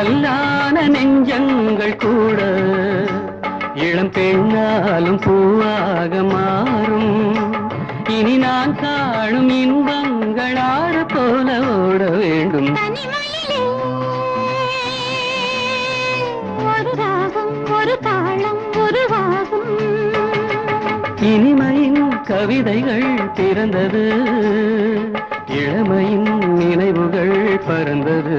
கல்லான நெஞ்சங்கள் கூட இளம் பெண்ணாலும் பூவாக மாறும். இனி நான் காணும் இன்பங்கள் ஆறு போல ஓட வேண்டும். இனிமையின் கவிதைகள் பிறந்தது. இளமையின் நினைவுகள் பறந்தது.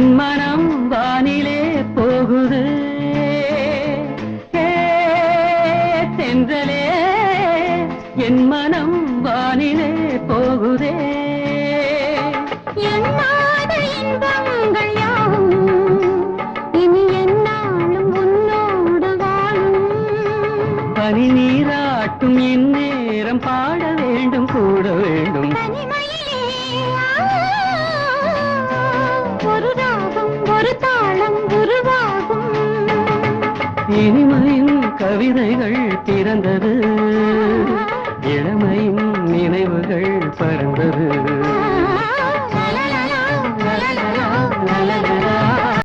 என் மனம் வானிலே போகுது. தென்றலே என் மனம் வானிலே போகுதே. பனி நீராட்டும் என் நேரம் பாட வேண்டும் கூட வேண்டும். இனிமையில் கவிதைகள் பிறந்தது.